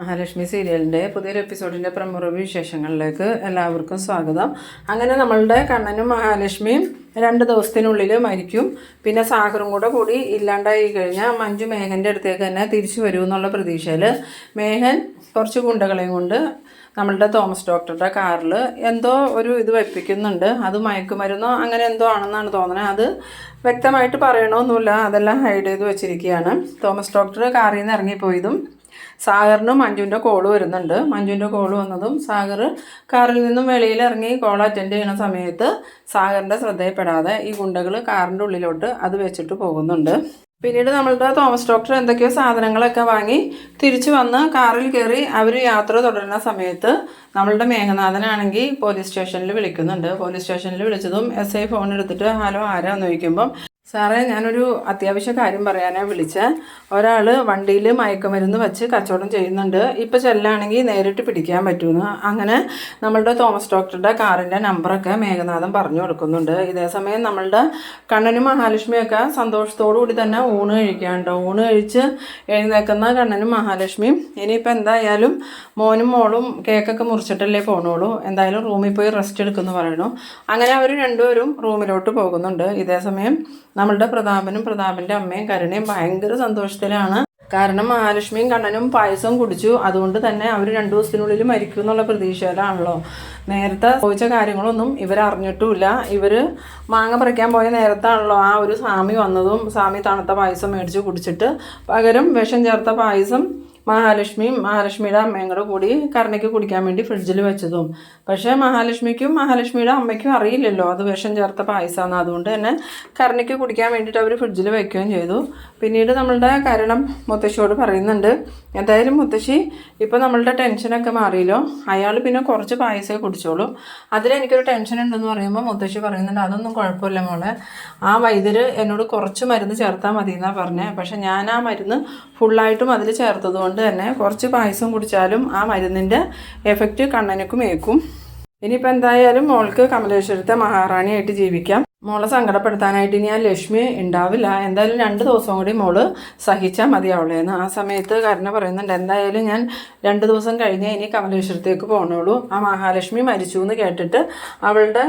മഹാലക്ഷ്മി സീരിയലിന്റെ പുതിയൊരു എപ്പിസോഡിന്റെ പ്രമുഖ വിശേഷങ്ങളിലേക്ക് എല്ലാവർക്കും സ്വാഗതം. അങ്ങനെ നമ്മളുടെ കണ്ണനും മഹാലക്ഷ്മിയും രണ്ട് ദിവസത്തിനുള്ളിൽ മരിക്കും. പിന്നെ സാഹറും കൂടെ കൂടി ഇല്ലാണ്ടായി കഴിഞ്ഞാൽ മഞ്ജു മേഘന്റെ അടുത്തേക്ക് തന്നെ തിരിച്ചു വരും എന്നുള്ള പ്രതീക്ഷയിൽ മേഘൻ കുറച്ച് ഗുണ്ടകളെയും കൊണ്ട് നമ്മളുടെ തോമസ് ഡോക്ടറുടെ കാറിൽ എന്തോ ഒരു ഇത് വെപ്പിക്കുന്നുണ്ട്. അത് മയക്കുമരുന്നോ അങ്ങനെ എന്തോ ആണെന്നാണ് തോന്നുന്നത് അത് വ്യക്തമായിട്ട് പറയണമെന്നില്ല അതെല്ലാം ഹൈഡ് ചെയ്ത് വെച്ചിരിക്കുകയാണ്. തോമസ് ഡോക്ടർ കാറിൽ നിന്ന് ഇറങ്ങിപ്പോയതും സാഗറിന് മഞ്ജുവിന്റെ കോൾ വരുന്നുണ്ട്. മഞ്ജുവിന്റെ കോൾ വന്നതും സാഗർ കാറിൽ നിന്നും വെളിയിൽ ഇറങ്ങി കോൾ അറ്റൻഡ് ചെയ്യുന്ന സമയത്ത് സാഗറിന്റെ ശ്രദ്ധയിൽപ്പെടാതെ ഈ ഗുണ്ടകൾ കാറിന്റെ ഉള്ളിലോട്ട് അത് വെച്ചിട്ട് പോകുന്നുണ്ട്. പിന്നീട് നമ്മളുടെ തോമസ് ഡോക്ടർ എന്തൊക്കെയോ സാധനങ്ങളൊക്കെ വാങ്ങി തിരിച്ചു വന്ന് കാറിൽ കയറി അവർ യാത്ര തുടരുന്ന സമയത്ത് നമ്മളുടെ മേഘനാഥനാണെങ്കിൽ പോലീസ് സ്റ്റേഷനിൽ വിളിക്കുന്നുണ്ട്. പോലീസ് സ്റ്റേഷനിൽ വിളിച്ചതും എസ് ഐ ഫോൺ എടുത്തിട്ട് ഹലോ ആരാന്ന് ചോദിക്കുമ്പം സാറേ ഞാനൊരു അത്യാവശ്യ കാര്യം പറയാനാണ് വിളിച്ചത് ഒരാൾ വണ്ടിയിൽ മയക്കുമരുന്ന് വെച്ച് കച്ചവടം ചെയ്യുന്നുണ്ട്. ഇപ്പോൾ ചെല്ലാണെങ്കിൽ നേരിട്ട് പിടിക്കാൻ പറ്റുമെന്ന് അങ്ങനെ നമ്മളുടെ തോമസ് ഡോക്ടറുടെ കാറിന്റെ നമ്പറൊക്കെ മേഘനാഥൻ പറഞ്ഞു കൊടുക്കുന്നുണ്ട്. ഇതേസമയം നമ്മളുടെ കണ്ണനും മഹാലക്ഷ്മിയൊക്കെ സന്തോഷത്തോടു കൂടി തന്നെ ഊണ് കഴിക്കാനുണ്ടോ ഊണ് കഴിച്ച് എഴുന്നേക്കുന്ന കണ്ണനും മഹാലക്ഷ്മിയും ഇനിയിപ്പോൾ എന്തായാലും മോനും മോളും കേക്കൊക്കെ മുറിച്ചിട്ടല്ലേ പോണോളൂ എന്തായാലും റൂമിൽ പോയി റെസ്റ്റ് എടുക്കുമെന്ന് പറയണു അങ്ങനെ അവർ രണ്ടുപേരും റൂമിലോട്ട് പോകുന്നുണ്ട്. ഇതേസമയം നമ്മളുടെ പ്രതാപനും പ്രതാപന്റെ അമ്മയും കരുണയും ഭയങ്കര സന്തോഷത്തിലാണ്. കാരണം മഹാലക്ഷ്മിയും കണ്ണനും പായസം കുടിച്ചു. അതുകൊണ്ട് തന്നെ അവർ രണ്ടു ദിവസത്തിനുള്ളിൽ മരിക്കും എന്നുള്ള പ്രതീക്ഷയിലാണല്ലോ. നേരത്തെ ചോദിച്ച കാര്യങ്ങളൊന്നും ഇവർ അറിഞ്ഞിട്ടുമില്ല. ഇവർ മാങ്ങ പറിക്കാൻ പോയ നേരത്താണല്ലോ ആ ഒരു സ്വാമി വന്നതും സ്വാമി തണുത്ത പായസം മേടിച്ച് കുടിച്ചിട്ട് പകരം വിഷം ചേർത്ത പായസം മഹാലക്ഷ്മിയും മഹാലക്ഷ്മിയുടെ അമ്മയും കൂടെ കൂടി കരുണയ്ക്ക് കുടിക്കാൻ വേണ്ടി ഫ്രിഡ്ജിൽ വെച്ചതും. പക്ഷേ മഹാലക്ഷ്മിക്കും മഹാലക്ഷ്മിയുടെ അമ്മയ്ക്കും അറിയില്ലല്ലോ. അത് വിഷം ചേർത്ത പായസമാണ് അതുകൊണ്ട് തന്നെ കരുണയ്ക്ക് കുടിക്കാൻ വേണ്ടിയിട്ട് അവർ ഫ്രിഡ്ജിൽ വെക്കുകയും ചെയ്തു. പിന്നീട് നമ്മളുടെ കരണം മുത്തശ്ശിയോട് പറയുന്നുണ്ട് എന്തായാലും മുത്തശ്ശി ഇപ്പോൾ നമ്മളുടെ ടെൻഷനൊക്കെ മാറിയല്ലോ. അയാൾ പിന്നെ കുറച്ച് പായസമേ കുടിച്ചോളൂ. അതിലെനിക്കൊരു ടെൻഷൻ ഉണ്ടെന്ന് പറയുമ്പോൾ മുത്തശ്ശി പറയുന്നുണ്ട് അതൊന്നും കുഴപ്പമില്ല മോളെ. ആ വൈദ്യർ എന്നോട് കുറച്ച് മരുന്ന് ചേർത്താൽ മതി എന്നാണ് പറഞ്ഞത് പക്ഷേ ഞാൻ ആ മരുന്ന് ഫുള്ളായിട്ടും അതിൽ ചേർത്തത് കൊണ്ട് തന്നെ കുറച്ച് പായസം കുടിച്ചാലും ആ മരുന്നിന്റെ എഫക്റ്റ് കണ്ണനക്കും ഏക്കും. ഇനിയിപ്പോൾ എന്തായാലും മോൾക്ക് കമലേശ്വരത്തെ മഹാറാണിയായിട്ട് ജീവിക്കാം. മോളെ സങ്കടപ്പെടുത്താനായിട്ട് ഇനി ആ ലക്ഷ്മി ഉണ്ടാവില്ല. എന്തായാലും രണ്ട് ദിവസം കൂടി മോൾ സഹിച്ചാൽ മതിയാവുള്ളേന്ന് ആ സമയത്ത് കരുണ പറയുന്നുണ്ട് എന്തായാലും ഞാൻ രണ്ട് ദിവസം കഴിഞ്ഞേ ഇനി കമലേശ്വരത്തേക്ക് പോകണുള്ളൂ ആ മഹാലക്ഷ്മി മരിച്ചു എന്ന് കേട്ടിട്ട് അവളുടെ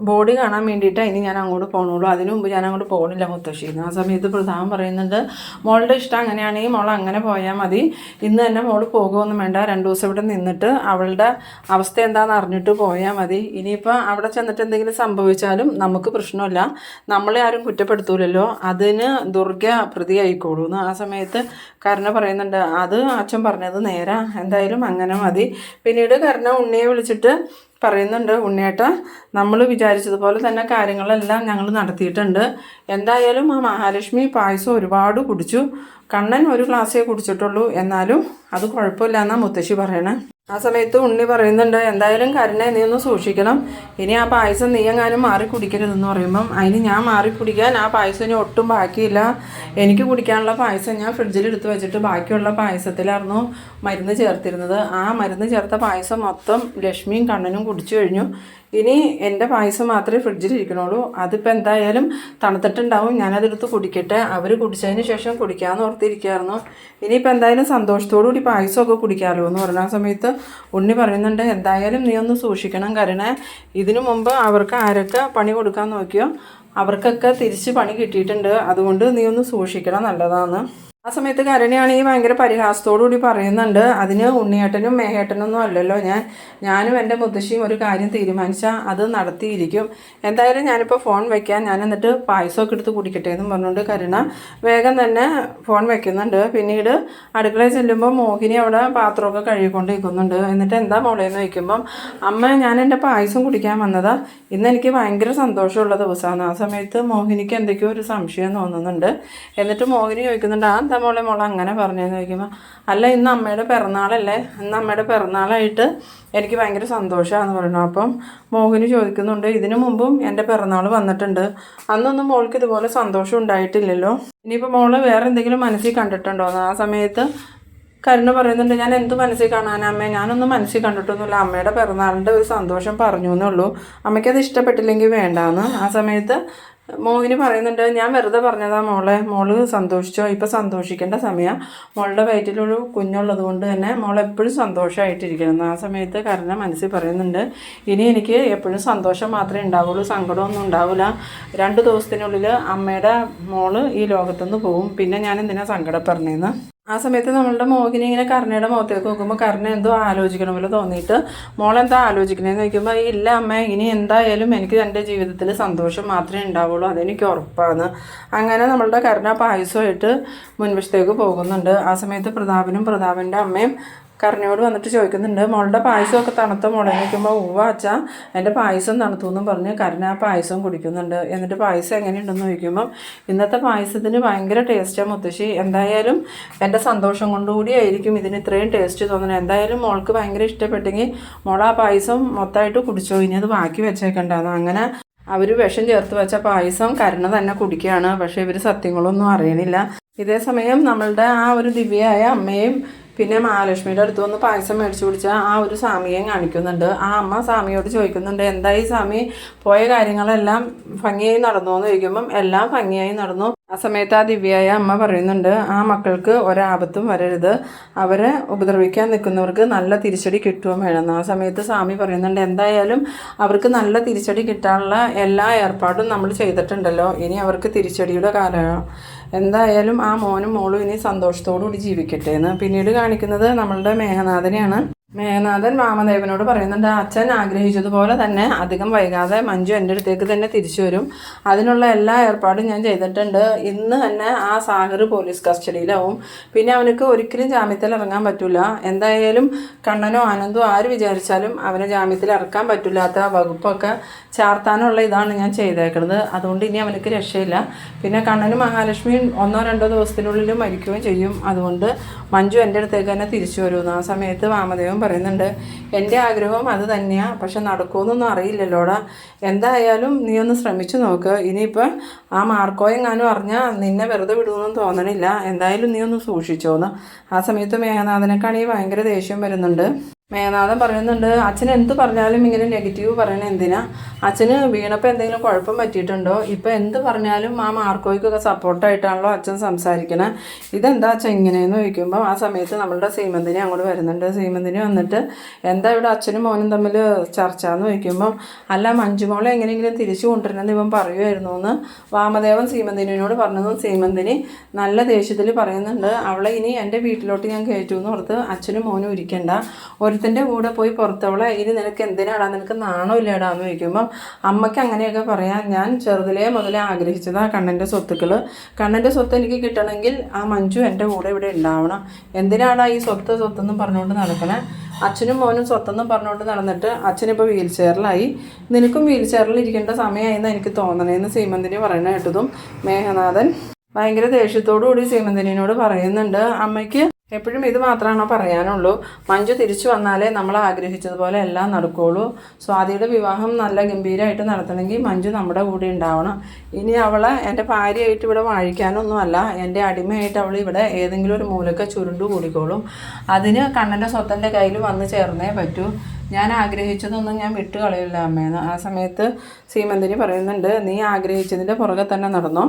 ബോഡി കാണാൻ വേണ്ടിയിട്ടാണ് ഇനി ഞാൻ അങ്ങോട്ട് പോകണുള്ളൂ അതിനു മുമ്പ് ഞാൻ അങ്ങോട്ട് പോകണില്ല മുത്തശ്ശിന്ന് ആ സമയത്ത് പ്രധാനം പറയുന്നുണ്ട് മോളുടെ ഇഷ്ടം അങ്ങനെയാണെങ്കിൽ മോൾ അങ്ങനെ പോയാൽ മതി. ഇന്ന് തന്നെ മോൾ പോകുമൊന്നും വേണ്ട. രണ്ട് ദിവസം ഇവിടെ നിന്നിട്ട് അവളുടെ അവസ്ഥ എന്താണെന്ന് അറിഞ്ഞിട്ട് പോയാൽ മതി. ഇനിയിപ്പോൾ അവിടെ ചെന്നിട്ട് എന്തെങ്കിലും സംഭവിച്ചാലും നമുക്ക് പ്രശ്നമില്ല. നമ്മളെ ആരും കുറ്റപ്പെടുത്തൂലല്ലോ. അതിന് ദുർഗ പ്രതിയായിക്കോളൂ. എന്ന് ആ സമയത്ത് കരുണ പറയുന്നുണ്ട് അത് അച്ഛൻ പറഞ്ഞത് നേരാ. എന്തായാലും അങ്ങനെ മതി. പിന്നീട് കരുണ ഉണ്ണിയെ വിളിച്ചിട്ട് പറയുന്നുണ്ട് ഉണ്ണിയേട്ട. നമ്മൾ വിചാരിച്ചതുപോലെ തന്നെ കാര്യങ്ങളെല്ലാം ഞങ്ങൾ നടത്തിയിട്ടുണ്ട്. എന്തായാലും ആ മഹാലക്ഷ്മി പായസം ഒരുപാട് കുടിച്ചു. കണ്ണൻ ഒരു ഗ്ലാസ്സേ കുടിച്ചിട്ടുള്ളൂ. എന്നാലും അത് കുഴപ്പമില്ല എന്നാണ് മുത്തശ്ശി പറയണേ. ആ സമയത്ത് ഉണ്ണി പറയുന്നുണ്ട് എന്തായാലും കരുണെ നീ ഒന്ന് സൂക്ഷിക്കണം. ഇനി ആ പായസം നീ എങ്ങാനും മാറി കുടിക്കരുതെന്ന് പറയുമ്പം അതിന് ഞാൻ മാറി കുടിക്കാൻ ആ പായസം ഇനി ഒട്ടും ബാക്കിയില്ല. എനിക്ക് കുടിക്കാനുള്ള പായസം ഞാൻ ഫ്രിഡ്ജിൽ എടുത്ത് വെച്ചിട്ട് ബാക്കിയുള്ള പായസത്തിലായിരുന്നു മരുന്ന് ചേർത്തിരുന്നത്. ആ മരുന്ന് ചേർത്ത പായസം മൊത്തം ലക്ഷ്മിയും കണ്ണനും കുടിച്ചു കഴിഞ്ഞു. ഇനി എന്റെ പായസം മാത്രമേ ഫ്രിഡ്ജിൽ ഇരിക്കണുള്ളൂ. അതിപ്പോൾ എന്തായാലും തണുത്തിട്ടുണ്ടാവും. ഞാനതെടുത്ത് കുടിക്കട്ടെ. അവർ കുടിച്ചതിന് ശേഷം കുടിക്കാമെന്ന് ഓർത്തിരിക്കുകയായിരുന്നു. ഇനിയിപ്പോൾ എന്തായാലും സന്തോഷത്തോടു കൂടി പായസമൊക്കെ കുടിക്കാമല്ലോ എന്ന് പറഞ്ഞ സമയത്ത് ഉണ്ണി പറയുന്നുണ്ട് എന്തായാലും നീ ഒന്ന് സൂക്ഷിക്കണം കരണേ. ഇതിനു മുമ്പ് അവർക്ക് ആരൊക്കെ പണി കൊടുക്കാൻ നോക്കിയോ അവർക്കൊക്കെ തിരിച്ച് പണി കിട്ടിയിട്ടുണ്ട്. അതുകൊണ്ട് നീ ഒന്ന് സൂക്ഷിക്കണം നല്ലതാണ് ആ സമയത്ത് കരണിയാണെങ്കിൽ ഭയങ്കര പരിഹാസത്തോടു കൂടി പറയുന്നുണ്ട്. അതിന് ഉണ്ണിയേട്ടനും മേഹേട്ടനൊന്നും അല്ലല്ലോ ഞാൻ. ഞാനും എന്റെ മുത്തശ്ശിയും ഒരു കാര്യം തീരുമാനിച്ചാൽ അത് നടത്തിയിരിക്കും. എന്തായാലും ഞാനിപ്പോൾ ഫോൺ വയ്ക്കാൻ ഞാൻ എന്നിട്ട് പായസമൊക്കെ എടുത്ത് കുടിക്കട്ടെ എന്നും പറഞ്ഞുകൊണ്ട് കരുണ വേഗം തന്നെ ഫോൺ വയ്ക്കുന്നുണ്ട് പിന്നീട് അടുക്കളയിൽ ചെല്ലുമ്പോൾ മോഹിനി അവിടെ പാത്രമൊക്കെ കഴുകിക്കൊണ്ടിരിക്കുന്നുണ്ട്. എന്നിട്ട് എന്താ മോളേന്ന് വയ്ക്കുമ്പം അമ്മ ഞാൻ എന്റെ പായസം കുടിക്കാൻ വന്നതാ. ഇന്ന് എനിക്ക് ഭയങ്കര സന്തോഷമുള്ള ദിവസമാണ് ആ സമയത്ത് മോഹിനിക്ക് എന്തൊക്കെയോ ഒരു സംശയം തോന്നുന്നുണ്ട്. എന്നിട്ട് മോഹിനി ചോദിക്കുന്നുണ്ട് ആ എന്താ മോളെ? മോളെ അങ്ങനെ പറഞ്ഞതെന്ന് ചോദിക്കുമ്പോൾ അല്ല ഇന്ന് അമ്മയുടെ പിറന്നാളല്ലേ? ഇന്ന് അമ്മയുടെ പിറന്നാളായിട്ട് എനിക്ക് ഭയങ്കര സന്തോഷമാണെന്ന് പറയുന്നു. അപ്പം മോഹിനി ചോദിക്കുന്നുണ്ട് ഇതിനു മുമ്പും എന്റെ പിറന്നാൾ വന്നിട്ടുണ്ട്. അന്നൊന്നും മോൾക്ക് ഇതുപോലെ സന്തോഷം ഉണ്ടായിട്ടില്ലല്ലോ. ഇനിയിപ്പോൾ മോൾ വേറെ എന്തെങ്കിലും മനസ്സിൽ കണ്ടിട്ടുണ്ടോ? ആ സമയത്ത് കരുണ പറയുന്നുണ്ട് ഞാൻ എന്ത് മനസ്സിൽ കാണാനാ അമ്മേ? ഞാനൊന്നും മനസ്സിൽ കണ്ടിട്ടൊന്നുമില്ല. അമ്മയുടെ പിറന്നാളിന്റെ ഒരു സന്തോഷം പറഞ്ഞു എന്നുള്ളൂ അമ്മയ്ക്കത് ഇഷ്ടപ്പെട്ടില്ലെങ്കിൽ വേണ്ടാന്ന്. ആ സമയത്ത് മോഹിനി പറയുന്നുണ്ട് ഞാൻ വെറുതെ പറഞ്ഞതാ മോളെ. മോൾ സന്തോഷിച്ചോ? ഇപ്പം സന്തോഷിക്കേണ്ട സമയം. മോളുടെ വയറ്റിലൊരു കുഞ്ഞുള്ളത് കൊണ്ട് തന്നെ മോൾ എപ്പോഴും സന്തോഷമായിട്ടിരിക്കണം ആ സമയത്ത് കരുണ മനസ്സിൽ പറയുന്നുണ്ട് ഇനി എനിക്ക് എപ്പോഴും സന്തോഷം മാത്രമേ ഉണ്ടാവുള്ളൂ സങ്കടമൊന്നും ഉണ്ടാവില്ല രണ്ട് ദിവസത്തിനുള്ളിൽ അമ്മയുടെ മോൾ ഈ ലോകത്തുനിന്ന് പോവും. പിന്നെ ഞാൻ എന്തിനാ സങ്കടപ്പെടുന്നതെന്ന് ആ സമയത്ത് നമ്മളുടെ മോഹിനി ഇങ്ങനെ കർണയുടെ മുഖത്തേക്ക് നോക്കുമ്പോൾ കർണ എന്തോ ആലോചിക്കണം പോലെ തോന്നിയിട്ട് മോളെന്താ ആലോചിക്കണേന്ന് ചോദിക്കുമ്പോൾ ഇല്ല അമ്മ ഇനി എന്തായാലും എനിക്ക് എന്റെ ജീവിതത്തിൽ സന്തോഷം മാത്രമേ ഉണ്ടാവുള്ളൂ അതെനിക്ക് ഉറപ്പാണ്. അങ്ങനെ നമ്മളുടെ കർണ പായസമായിട്ട് മുൻവശത്തേക്ക് പോകുന്നുണ്ട്. ആ സമയത്ത് പ്രതാപനും പ്രതാപന്റെ അമ്മയും കരുണയോട് വന്നിട്ട് ചോദിക്കുന്നുണ്ട് മോളുടെ പായസമൊക്കെ തണുത്ത മുളക് നിൽക്കുമ്പോൾ ഉവ്വ അച്ഛാ എന്റെ പായസം തണുത്തു എന്നും പറഞ്ഞ് കരുണ ആ പായസം കുടിക്കുന്നുണ്ട്. എന്നിട്ട് പായസം എങ്ങനെയുണ്ടെന്ന് ചോദിക്കുമ്പം ഇന്നത്തെ പായസത്തിന് ഭയങ്കര ടേസ്റ്റാണ് മുത്തശ്ശി. എന്തായാലും എന്റെ സന്തോഷം കൊണ്ടുകൂടി ആയിരിക്കും ഇതിന് ഇത്രയും ടേസ്റ്റ് തോന്നുന്നത് എന്തായാലും മോൾക്ക് ഭയങ്കര ഇഷ്ടപ്പെട്ടെങ്കിൽ മോൾ ആ പായസം മൊത്തമായിട്ട് കുടിച്ചോ. ഇനി അത് ബാക്കി വെച്ചേക്കണ്ടാന്ന് അങ്ങനെ അവർ വിഷം ചേർത്ത് വെച്ച പായസം കരുണ തന്നെ കുടിക്കുകയാണ്. പക്ഷേ ഇവർ സത്യങ്ങളൊന്നും അറിയണില്ല. ഇതേസമയം നമ്മളുടെ ആ ഒരു ദിവ്യയായ അമ്മയും പിന്നെ മഹാലക്ഷ്മിയുടെ അടുത്ത് വന്ന് പായസം മേടിച്ചു കുടിച്ച ആ ഒരു സ്വാമിയെ കാണിക്കുന്നുണ്ട്. ആ അമ്മ സ്വാമിയോട് ചോദിക്കുന്നുണ്ട് എന്തായി സ്വാമി? പോയ കാര്യങ്ങളെല്ലാം ഭംഗിയായി നടന്നു? എന്ന് ചോദിക്കുമ്പം എല്ലാം ഭംഗിയായി നടന്നു. ആ സമയത്ത് ആ ദിവ്യയായ അമ്മ പറയുന്നുണ്ട് ആ മക്കൾക്ക് ഒരാപത്തും വരരുത്. അവരെ ഉപദ്രവിക്കാൻ നിൽക്കുന്നവർക്ക് നല്ല തിരിച്ചടി കിട്ടുകയും വേണം. ആ സമയത്ത് സ്വാമി പറയുന്നുണ്ട് എന്തായാലും അവർക്ക് നല്ല തിരിച്ചടി കിട്ടാനുള്ള എല്ലാ ഏർപ്പാടും നമ്മൾ ചെയ്തിട്ടുണ്ടല്ലോ. ഇനി അവർക്ക് തിരിച്ചടിയുടെ കാലമാണ് എന്തായാലും ആ മോനും മോളും ഇനി സന്തോഷത്തോടു കൂടി ജീവിക്കട്ടെ എന്ന് പിന്നീട് കാണിക്കുന്നത് നമ്മളുടെ മേഘനാഥനെയാണ്. മേഘനാഥൻ വാമദേവനോട് പറയുന്നുണ്ട് അച്ഛൻ ആഗ്രഹിച്ചതുപോലെ തന്നെ അധികം വൈകാതെ മഞ്ജു എന്റെ അടുത്തേക്ക് തന്നെ തിരിച്ചു വരും. അതിനുള്ള എല്ലാ ഏർപ്പാടും ഞാൻ ചെയ്തിട്ടുണ്ട്. ഇന്ന് തന്നെ ആ സാഗർ പോലീസ് കസ്റ്റഡിയിലാവും. പിന്നെ അവനക്ക് ഒരിക്കലും ജാമ്യത്തിൽ ഇറങ്ങാൻ പറ്റില്ല എന്തായാലും കണ്ണനോ ആനന്ദോ ആര് വിചാരിച്ചാലും അവനെ ജാമ്യത്തിൽ ഇറക്കാൻ പറ്റില്ലാത്ത വകുപ്പൊക്കെ ചാർത്താനുള്ള ഇതാണ് ഞാൻ ചെയ്തേക്കുന്നത് അതുകൊണ്ട് ഇനി അവനക്ക് രക്ഷയില്ല. പിന്നെ കണ്ണന് മഹാലക്ഷ്മിയും ഒന്നോ രണ്ടോ ദിവസത്തിനുള്ളിൽ മരിക്കുകയും ചെയ്യും. അതുകൊണ്ട് മഞ്ജു എന്റെ അടുത്തേക്ക് തന്നെ തിരിച്ചു വരുമെന്ന് ആ സമയത്ത് വാമദേവൻ പറയുന്നുണ്ട് എന്റെ ആഗ്രഹവും അത് തന്നെയാണ് പക്ഷെ നടക്കുമെന്നൊന്നും അറിയില്ലല്ലോടാ. എന്തായാലും നീ ഒന്ന് ശ്രമിച്ചു നോക്ക്. ഇനിയിപ്പോൾ ആ മാർക്കോയെങ്ങാനും അറിഞ്ഞാൽ നിന്നെ വെറുതെ വിടുമെന്നും തോന്നണില്ല. എന്തായാലും നീ ഒന്ന് സൂക്ഷിച്ചോന്ന്. ആ സമയത്ത് മേഘനാഥനെക്കാണെങ്കിൽ ഭയങ്കര ദേഷ്യം വരുന്നുണ്ട്. മേഘനാഥൻ പറയുന്നുണ്ട് അച്ഛൻ എന്ത് പറഞ്ഞാലും ഇങ്ങനെ നെഗറ്റീവ് പറയണ എന്തിനാ? അച്ഛന് വീണപ്പോൾ എന്തെങ്കിലും കുഴപ്പം പറ്റിയിട്ടുണ്ടോ? ഇപ്പം എന്ത് പറഞ്ഞാലും ആ മാർക്കോയ്ക്കൊക്കെ സപ്പോർട്ടായിട്ടാണല്ലോ അച്ഛൻ സംസാരിക്കണേ. ഇതെന്താ അച്ഛൻ ഇങ്ങനെയെന്ന് ചോദിക്കുമ്പോൾ ആ സമയത്ത് നമ്മളുടെ സീമന്തിനി അങ്ങോട്ട് വരുന്നുണ്ട്. സീമന്തിനി വന്നിട്ട് എന്താ ഇവിടെ അച്ഛനും മോനും തമ്മിൽ ചർച്ച എന്ന് ചോദിക്കുമ്പോൾ അല്ല മഞ്ജുമോളെ എങ്ങനെയെങ്കിലും തിരിച്ചു കൊണ്ടുവരണമെന്ന് ഇവൻ പറയുമായിരുന്നു എന്ന് വാമദേവൻ സീമന്തിനിയോട് പറഞ്ഞതും സീമന്തിനി നല്ല ദേഷ്യത്തിൽ പറയുന്നുണ്ട് അവളെ ഇനി എന്റെ വീട്ടിലോട്ട് ഞാൻ കയറ്റുമെന്ന് ഓർത്ത് അച്ഛനും മോനും ഇരിക്കണ്ട. ഒരുത്തന്റെ കൂടെ പോയി പുറത്തവളെ ഇനി നിനക്ക് എന്തിനാടാ? നിനക്ക് നാണോ ഇല്ലാടാ എന്ന് ചോദിക്കുമ്പം അമ്മയ്ക്ക് അങ്ങനെയൊക്കെ പറയാൻ ഞാൻ ചെറുതിലേ മുതലേ ആഗ്രഹിച്ചതാണ് കണ്ണന്റെ സ്വത്തുക്കൾ കണ്ണന്റെ സ്വത്ത് എനിക്ക് കിട്ടണമെങ്കിൽ ആ മഞ്ജു എന്റെ കൂടെ ഇവിടെ ഉണ്ടാവണം. എന്തിനാടാ ഈ സ്വത്ത് സ്വത്തെന്നും പറഞ്ഞുകൊണ്ട് നടക്കണേ? അച്ഛനും മോനും സ്വത്തെന്നും പറഞ്ഞുകൊണ്ട് നടന്നിട്ട് അച്ഛനിപ്പോൾ വീൽ ചെയറിലായി. നിനക്കും വീൽ ചെയറിൽ ഇരിക്കേണ്ട സമയമായെന്ന് എനിക്ക് തോന്നണേന്ന് സീമന്തിനി പറയണ കേട്ടതും മേഘനാഥൻ. ഭയങ്കര ദേഷ്യത്തോടു കൂടി സീമന്തിനിയോട് പറയുന്നുണ്ട്. അമ്മയ്ക്ക് എപ്പോഴും ഇത് മാത്രമാണോ പറയാനുള്ളൂ. മഞ്ജു തിരിച്ചു വന്നാലേ നമ്മൾ ആഗ്രഹിച്ചതുപോലെ എല്ലാം നടക്കുകയുള്ളൂ സ്വാതിയുടെ വിവാഹം നല്ല ഗംഭീരമായിട്ട് നടത്തണമെങ്കിൽ മഞ്ജു നമ്മുടെ കൂടെ ഉണ്ടാവണം. ഇനി അവളെ എന്റെ ഭാര്യയായിട്ട് ഇവിടെ വാഴിക്കാനൊന്നുമല്ല. എന്റെ അടിമയായിട്ട് അവൾ ഇവിടെ ഏതെങ്കിലും ഒരു മൂലക്ക ചുരുണ്ടു കൂടിക്കോളും. അതിന് കണ്ണന്റെ സ്വത്തന്റെ കയ്യിൽ വന്ന് ചേർന്നേ പറ്റൂ. ഞാൻ ആഗ്രഹിച്ചതൊന്നും ഞാൻ വിട്ടു കളയില്ല അമ്മേന്ന് ആ സമയത്ത് സീമന്തിനി പറയുന്നുണ്ട് നീ ആഗ്രഹിച്ചതിന്റെ പുറകെ തന്നെ നടന്നോ?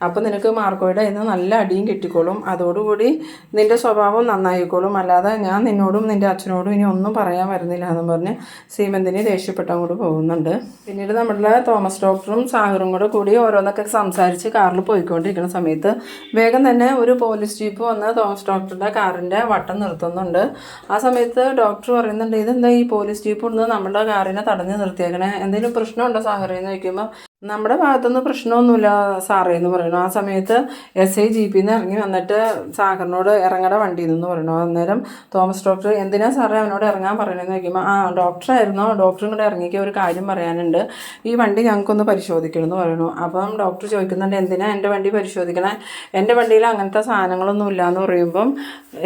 അപ്പോൾ നിനക്ക് മാർക്കോയുടെ ഇന്ന് നല്ല അടിയും കിട്ടിക്കോളും. അതോടുകൂടി നിന്റെ സ്വഭാവം നന്നായിക്കോളും. അല്ലാതെ ഞാൻ നിന്നോടും നിന്റെ അച്ഛനോടും ഇനി ഒന്നും പറയാൻ വരുന്നില്ല എന്ന് പറഞ്ഞ് സീമന്തിനെ ദേഷ്യപ്പെട്ട് അങ്ങോട്ട് പോകുന്നുണ്ട്. പിന്നീട് നമ്മുടെ തോമസ് ഡോക്ടറും സാഗറും കൂടെ കൂടി ഓരോന്നൊക്കെ സംസാരിച്ച് കാറിൽ പോയിക്കൊണ്ടിരിക്കുന്ന സമയത്ത് വേഗം തന്നെ ഒരു പോലീസ് ജീപ്പ് വന്ന് തോമസ് ഡോക്ടറുടെ കാറിന്റെ വട്ടം നിർത്തുന്നുണ്ട്. ആ സമയത്ത് ഡോക്ടർ പറയുന്നുണ്ട് ഇതെന്താ ഈ പോലീസ് ജീപ്പ് കൊണ്ട് നമ്മുടെ കാറിനെ തടഞ്ഞു നിർത്തിയേക്കണേ? എന്തെങ്കിലും പ്രശ്നമുണ്ടോ എന്ന് ചോദിക്കുമ്പോൾ നമ്മുടെ ഭാഗത്തുനിന്ന് പ്രശ്നമൊന്നുമില്ല സാറേ എന്ന് പറയുന്നു. ആ സമയത്ത് എസ് ഐ ജി പിന്ന് ഇറങ്ങി വന്നിട്ട് സാഗറിനോട് ഇറങ്ങട വണ്ടിയിൽ നിന്ന് പറയുന്നു. അന്നേരം തോമസ് ഡോക്ടർ എന്തിനാ സാറേ അവനോട് ഇറങ്ങാൻ പറയണമെന്ന് ചോദിക്കുമ്പോൾ ആ ഡോക്ടറായിരുന്നു ഡോക്ടറും കൂടെ ഇറങ്ങിക്ക് ഒരു കാര്യം പറയാനുണ്ട്. ഈ വണ്ടി ഞങ്ങൾക്കൊന്ന് പരിശോധിക്കണം എന്ന് പറയുന്നു. അപ്പം ഡോക്ടർ ചോദിക്കുന്നുണ്ട് എന്തിനാ എന്റെ വണ്ടി പരിശോധിക്കണേ? എന്റെ വണ്ടിയിൽ അങ്ങനത്തെ സാധനങ്ങളൊന്നും ഇല്ല എന്ന് പറയുമ്പം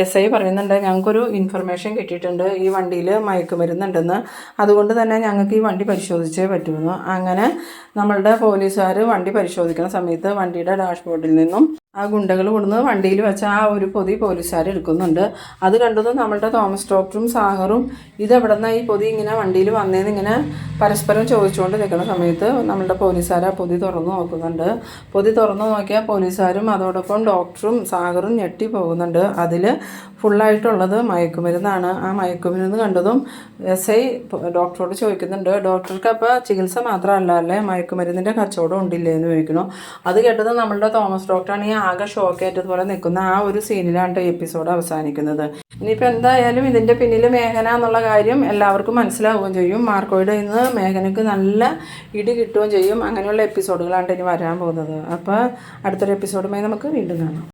എസ് ഐ പറയുന്നുണ്ട് ഞങ്ങൾക്കൊരു ഇൻഫർമേഷൻ കിട്ടിയിട്ടുണ്ട് ഈ വണ്ടിയിൽ മയക്കുമരുന്നുണ്ടെന്ന്. അതുകൊണ്ട് തന്നെ ഞങ്ങൾക്ക് ഈ വണ്ടി പരിശോധിച്ചേ പറ്റുമെന്ന് അങ്ങനെ നമ്മളുടെ പോലീസുകാർ വണ്ടി പരിശോധിക്കുന്ന സമയത്ത് വണ്ടിയുടെ ഡാഷ്ബോർഡിൽ നിന്നും ആ ഗുണ്ടകൾ കൊടുന്ന് വണ്ടിയിൽ വെച്ച ആ ഒരു പൊതി പോലീസുകാർ എടുക്കുന്നുണ്ട്. അത് കണ്ടത് നമ്മളുടെ തോമസ് ഡോക്ടറും സാഹറും ഇതെവിടെ നിന്നാണ് ഈ പൊതി ഇങ്ങനെ വണ്ടിയിൽ വന്നേന്ന് ഇങ്ങനെ പരസ്പരം ചോദിച്ചുകൊണ്ട് നിൽക്കുന്ന സമയത്ത് നമ്മളുടെ പോലീസുകാർ ആ പൊതി തുറന്നു നോക്കുന്നുണ്ട്. പൊതി തുറന്നു നോക്കിയാൽ പോലീസുകാരും അതോടൊപ്പം ഡോക്ടറും സാഗറും ഞെട്ടി പോകുന്നുണ്ട്. അതിൽ ഫുള്ളായിട്ടുള്ളത് മയക്കുമരുന്നാണ്. ആ മയക്കുമരുന്ന് കണ്ടതും എസ് ഐ ഡോക്ടറോട് ചോദിക്കുന്നുണ്ട് ഡോക്ടർക്ക് അപ്പോൾ ചികിത്സ മാത്രമല്ല അല്ലേ? മയക്കുമരുന്നിന്റെ കച്ചവടം ഉണ്ടില്ലേ? എന്ന് ചോദിക്കണോ അത് കേട്ടത് നമ്മളുടെ തോമസ് ഡോക്ടറാണ് ഈ ആകെ ഷോക്ക് ഏറ്റതുപോലെ നിൽക്കുന്ന ആ ഒരു സീനിലാണ് എപ്പിസോഡ് അവസാനിക്കുന്നത്. ഇനിയിപ്പോൾ എന്തായാലും ഇതിന്റെ പിന്നിൽ മേഘന എന്നുള്ള കാര്യം എല്ലാവർക്കും മനസ്സിലാവുകയും ചെയ്യും. മാർക്കോയുടെ ഇന്ന് മേഘനക്ക് നല്ല ഇടി കിട്ടുകയും ചെയ്യും. അങ്ങനെയുള്ള എപ്പിസോഡുകളാണ് ഇനി വരാൻ പോകുന്നത്. അപ്പോൾ അടുത്തൊരു എപ്പിസോഡുമായി നമുക്ക് വീണ്ടും കാണാം.